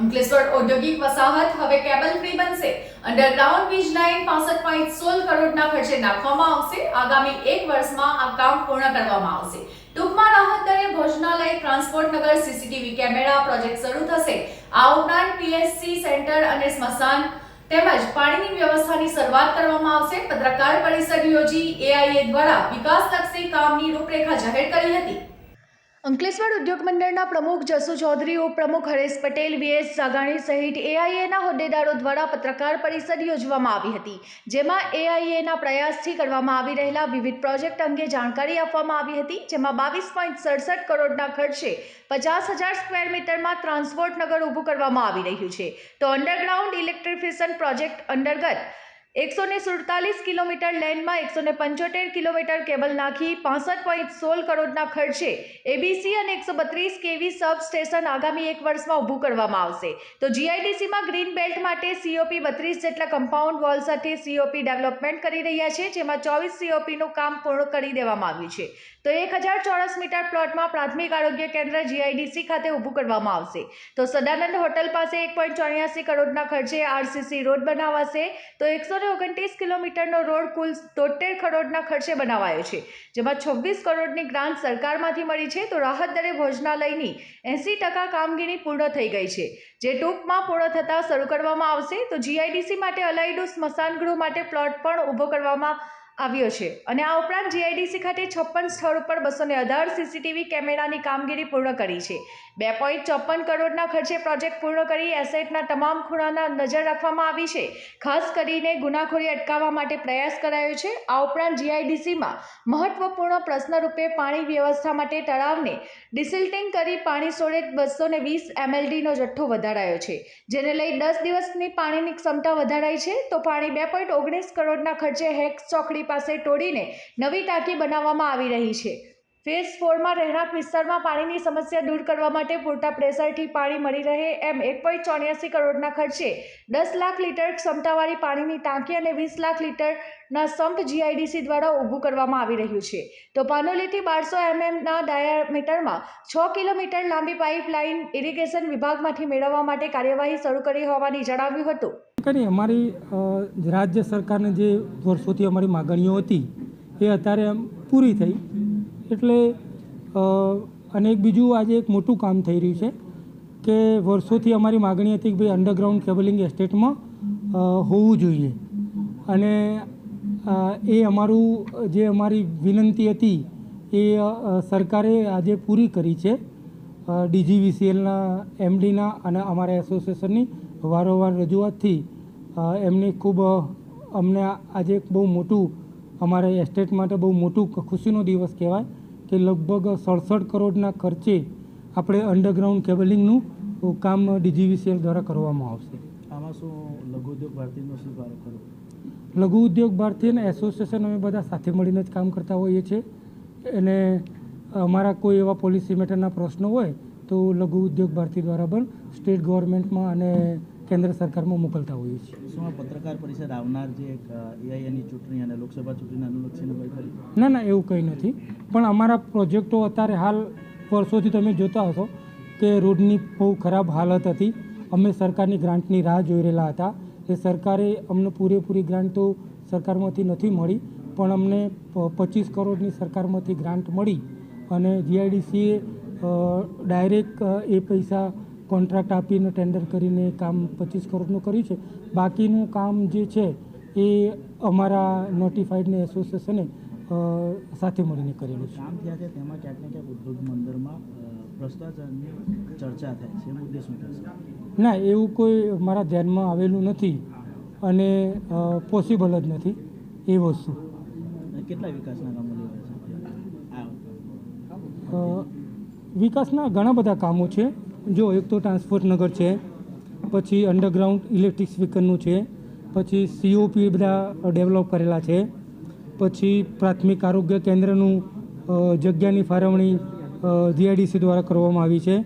અંકલેશ્વર ઔદ્યોગિક વસાહત હવે કેબલ ફ્રી બનશે. અંડરગ્રાઉન્ડ વીજ લાઇન પાસઠ પોઈન્ટ સોળ કરોડના ખર્ચે નાખવામાં આવશે. આગામી એક વર્ષમાં આ કામ પૂર્ણ કરવામાં આવશે. ટૂંકમાં રાહત દરે ભોજનાલય ટ્રાન્સપોર્ટ નગર સીસીટીવી કેમેરા પ્રોજેક્ટ શરૂ થશે. આ ઉપરાંત પીએસસી સેન્ટર અને સ્મશાન તેમજ પાણીની વ્યવસ્થાની શરૂઆત કરવામાં આવશે. પત્રકાર પરિષદ યોજી એઆઈએ દ્વારા વિકાસલક્ષી કામની રૂપરેખા જાહેર કરી હતી. અંકલેશ્વર ઉદ્યોગ મંડળના પ્રમુખ જસુ ચૌધરી ઉપપ્રમુખ હરેશ પટેલ, વીએસ સાગાણી સહિત એઆઈએના હોદ્દેદારો દ્વારા પત્રકાર પરિષદ યોજવામાં આવી હતી, જેમાં એઆઈએના પ્રયાસથી કરવામાં આવી રહેલા વિવિધ પ્રોજેક્ટ અંગે જાણકારી આપવામાં આવી હતી, જેમાં બાવીસ પોઈન્ટ સડસઠ કરોડના ખર્ચે પચાસ હજાર સ્ક્વેર મીટરમાં ટ્રાન્સપોર્ટ નગર ઊભું કરવામાં આવી રહ્યું છે. તો અંડરગ્રાઉન્ડ ઇલેક્ટ્રિફિકેશન પ્રોજેક્ટ અંતર્ગત એકસો ને સુડતાલીસ કિલોમીટર લેનમાં એકસો ને પંચોતેર કિલોમીટર કેબલ નાખી પાસઠ પોઈન્ટ સોળ કરોડના ખર્ચે એબીસી અને એકસો બત્રીસ કેવી સબ સ્ટેશન આગામી એક વર્ષમાં ઊભું કરવામાં આવશે. તો જીઆઈડીસીમાં ગ્રીન બેલ્ટ માટે સીઓપી બત્રીસ જેટલા કમ્પાઉન્ડ વોલ સાથે સીઓપી ડેવલપમેન્ટ કરી રહ્યા છે, જેમાં ચોવીસ સીઓપીનું કામ પૂર્ણ કરી દેવામાં આવ્યું છે. તો એક હજાર ચોરસ મીટર પ્લોટમાં પ્રાથમિક આરોગ્ય કેન્દ્ર જીઆઈડીસી ખાતે ઊભું કરવામાં આવશે. તો સદાનંદ હોટલ પાસે એક પોઈન્ટ ચોર્યાસી કરોડના ખર્ચે આરસીસી રોડ બનાવાશે. તો એકસો ને ઓગણત્રીસ કિલોમીટરનો રોડ કુલ તોતેર કરોડના ખર્ચે બનાવાયો છે. જેમાં છવ્વીસ કરોડની ગ્રાન્ટ સરકારમાંથી મળી છે તો રાહત દરે ભોજનાલયની એંસી ટકા કામગીરી પૂર્ણ થઈ ગઈ છે. જે ટૂંકમાં પૂર્ણ થતાં શરૂ કરવામાં આવશે તો જીઆઈડીસી માટે અલાયડું સ્મશાન ગૃહ માટે પ્લોટ પણ ઊભો કરવામાં આવ્યો છે. અને આ ઉપરાંત જીઆઈડીસી ખાતે છપ્પન સ્થળ ઉપર બસો ને અઢાર સીસીટીવી કેમેરાની કામગીરી પૂર્ણ કરી છે. બે પોઈન્ટ ચોપન કરોડના ખર્ચે પ્રોજેક્ટ પૂર્ણ કરી એસેટના તમામ ખૂણાના નજર રાખવામાં આવી છે. ખાસ કરીને ગુનાખોરી અટકાવવા માટે પ્રયાસ કરાયો છે. આ ઉપરાંત જીઆઈડીસીમાં મહત્વપૂર્ણ પ્રશ્ન રૂપે પાણી વ્યવસ્થા માટે તળાવને ડિસિલ્ટિંગ કરી પાણી સોડે બસો ને વીસ એમએલડીનો જથ્થો વધારાયો છે. જેને લઈ દસ દિવસની પાણીની ક્ષમતા વધારાઈ છે. તો પાણી બે પોઈન્ટ ઓગણીસ કરોડના ખર્ચે હેક્સ ચોકડી પાસે તોડીને નવી ટાંકી બનાવવામાં આવી રહી છે. ફેઝ ફોરમાં રહેણાંક વિસ્તારમાં પાણીની સમસ્યા દૂર કરવા માટે પૂરતા પ્રેશરથી પાણી મળી રહે એમ એક પોઈન્ટ ચોર્યાસી કરોડના ખર્ચે દસ લાખ લીટર ક્ષમતાવાળી પાણીની ટાંકી અને વીસ લાખ લીટરના સંપ જીઆઈડીસી દ્વારા ઊભું કરવામાં આવી રહ્યું છે. તો પાનોલીથી બારસો એમએમના ડાયામીટરમાં છ કિલોમીટર લાંબી પાઇપલાઇન ઇરિગેશન વિભાગમાંથી મેળવવા માટે કાર્યવાહી શરૂ કરી હોવાની જણાવ્યું હતું. કરી અમારી રાજ્ય સરકારની જે વર્ષોથી અમારી માગણીઓ હતી, એ અત્યારે પૂરી થઈ. એટલે અને એક બીજું આજે એક મોટું કામ થઈ રહ્યું છે કે વર્ષોથી અમારી માગણી હતી કે ભાઈ અંડરગ્રાઉન્ડ કેબલિંગ એસ્ટેટમાં હોવું જોઈએ. અને એ અમારું, જે અમારી વિનંતી હતી એ સરકારે આજે પૂરી કરી છે. ડીજીવીસીએલના એમડીના અને અમારા એસોસિએશનની વારંવાર રજૂઆતથી એમની ખૂબ અમને આજે બહુ મોટું, અમારા એસ્ટેટ માટે બહુ મોટું ખુશીનો દિવસ કહેવાય. કે લગભગ સડસઠ કરોડના ખર્ચે આપણે અંડરગ્રાઉન્ડ કેબલિંગનું કામ ડીજીવીસીએલ દ્વારા કરવામાં આવશે. આમાં શું લઘુ ઉદ્યોગ ભારતીનો શું ફાળો ખરો? લઘુ ઉદ્યોગ ભારતી અને એસોસિએશન અમે બધા સાથે મળીને જ કામ કરતા હોઈએ છીએ. અને અમારા કોઈ એવા પોલિસી મેટરના પ્રશ્નો હોય તો લઘુ ઉદ્યોગ ભારતી દ્વારા પણ સ્ટેટ ગવર્મેન્ટમાં અને કેન્દ્ર સરકારમાં મોકલતા હોઈએ છીએ. શું આ પત્રકાર પરિષદ આવનાર જે એક એઆઈએની ચૂંટણી અને લોકસભા ચૂંટણીને અનુલક્ષીને હોય ખરી ના ના એવું કંઈ નથી. પણ અમારા પ્રોજેક્ટો અત્યારે હાલ વર્ષોથી તમે જોતા હશો કે રોડની બહુ ખરાબ હાલત હતી. અમે સરકારની ગ્રાન્ટની રાહ જોઈ રહેલા હતા. એ સરકારે અમને પૂરેપૂરી ગ્રાન્ટ તો સરકારમાંથી નથી મળી પણ અમને પચીસ કરોડની સરકારમાંથી ગ્રાન્ટ મળી. અને જીઆઈડીસીએ ડાયરેક્ટ એ પૈસા કોન્ટ્રાક્ટ આપીને ટેન્ડર કરીને કામ પચીસ કરોડનું કર્યું છે. બાકીનું કામ જે છે એ અમારા નોટિફાઈડને એસોસિએશને સાથે મળીને કરેલું છે. કામ થયા છે તેમાં ક્યાંક ને ક્યાંક ઉદ્યોગ મંદિરમાં ભ્રષ્ટાચારની ચર્ચા થાય છે. મુદ્દે શું થશે ના એવું કોઈ મારા ધ્યાનમાં આવેલું નથી અને પોસિબલ જ નથી એ વસ્તુ. કેટલા વિકાસના કામો લેવાય છે? વિકાસના ઘણા બધા કામો છે. જો એક તો ટ્રાન્સપોર્ટ નગર છે, પછી અંડરગ્રાઉન્ડ ઇલેક્ટ્રિક ઇલેક્ટ્રિસિફિકેશનનું છે, પછી સીઓપી બધા ડેવલપ કરેલા છે, પછી પ્રાથમિક આરોગ્ય કેન્દ્રનું જગ્યાની ફાળવણી જીઆઈડીસી દ્વારા કરવામાં આવી છે.